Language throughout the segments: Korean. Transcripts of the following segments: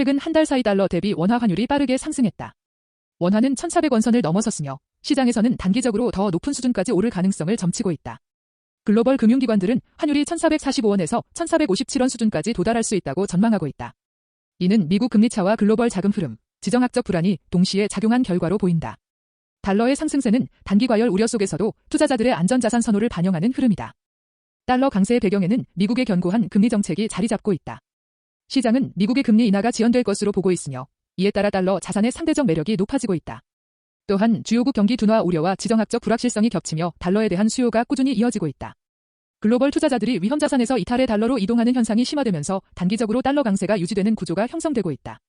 최근 한 달 사이 달러 대비 원화 환율이 빠르게 상승했다. 원화는 1,400원 선을 넘어섰으며 시장에서는 단기적으로 더 높은 수준까지 오를 가능성을 점치고 있다. 글로벌 금융기관들은 환율이 1,445원에서 1,457원 수준까지 도달할 수 있다고 전망하고 있다. 이는 미국 금리차와 글로벌 자금 흐름, 지정학적 불안이 동시에 작용한 결과로 보인다. 달러의 상승세는 단기 과열 우려 속에서도 투자자들의 안전자산 선호를 반영하는 흐름이다. 달러 강세의 배경에는 미국의 견고한 금리 정책이 자리 잡고 있다. 시장은 미국의 금리 인하가 지연될 것으로 보고 있으며 이에 따라 달러 자산의 상대적 매력이 높아지고 있다. 또한 주요국 경기 둔화 우려와 지정학적 불확실성이 겹치며 달러에 대한 수요가 꾸준히 이어지고 있다. 글로벌 투자자들이 위험 자산에서 이탈의 달러로 이동하는 현상이 심화되면서 단기적으로 달러 강세가 유지되는 구조가 형성되고 있다.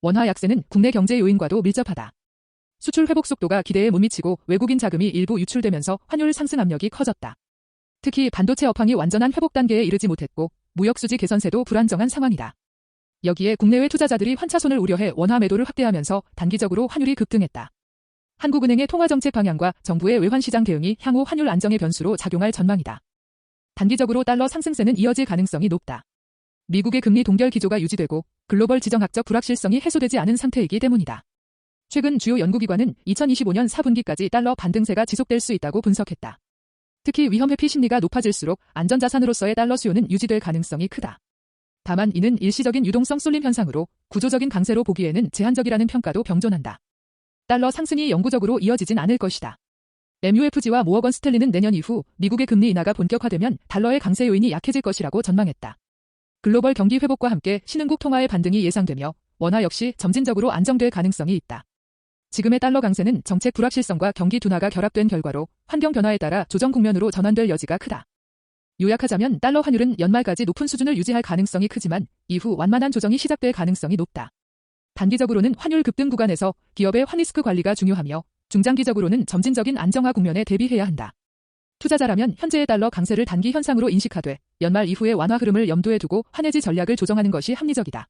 원화 약세는 국내 경제 요인과도 밀접하다. 수출 회복 속도가 기대에 못 미치고 외국인 자금이 일부 유출되면서 환율 상승 압력이 커졌다. 특히 반도체 업황이 완전한 회복 단계에 이르지 못했고 무역 수지 개선세도 불안정한 상황이다. 여기에 국내외 투자자들이 환차손을 우려해 원화 매도를 확대하면서 단기적으로 환율이 급등했다. 한국은행의 통화정책 방향과 정부의 외환시장 대응이 향후 환율 안정의 변수로 작용할 전망이다. 단기적으로 달러 상승세는 이어질 가능성이 높다. 미국의 금리 동결 기조가 유지되고 글로벌 지정학적 불확실성이 해소되지 않은 상태이기 때문이다. 최근 주요 연구기관은 2025년 4분기까지 달러 반등세가 지속될 수 있다고 분석했다. 특히 위험 회피 심리가 높아질수록 안전자산으로서의 달러 수요는 유지될 가능성이 크다. 다만 이는 일시적인 유동성 쏠림 현상으로 구조적인 강세로 보기에는 제한적이라는 평가도 병존한다. 달러 상승이 영구적으로 이어지진 않을 것이다. MUFG와 모어건 스탠리는 내년 이후 미국의 금리 인하가 본격화되면 달러의 강세 요인이 약해질 것이라고 전망했다. 글로벌 경기 회복과 함께 신흥국 통화의 반등이 예상되며 원화 역시 점진적으로 안정될 가능성이 있다. 지금의 달러 강세는 정책 불확실성과 경기 둔화가 결합된 결과로 환경 변화에 따라 조정 국면으로 전환될 여지가 크다. 요약하자면 달러 환율은 연말까지 높은 수준을 유지할 가능성이 크지만 이후 완만한 조정이 시작될 가능성이 높다. 단기적으로는 환율 급등 구간에서 기업의 환리스크 관리가 중요하며 중장기적으로는 점진적인 안정화 국면에 대비해야 한다. 투자자라면 현재의 달러 강세를 단기 현상으로 인식하되 연말 이후의 완화 흐름을 염두에 두고 환해지 전략을 조정하는 것이 합리적이다.